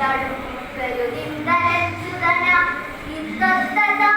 തടുപ്പരു നിന്ദനച്യുതന ഇത്തസ്തദാ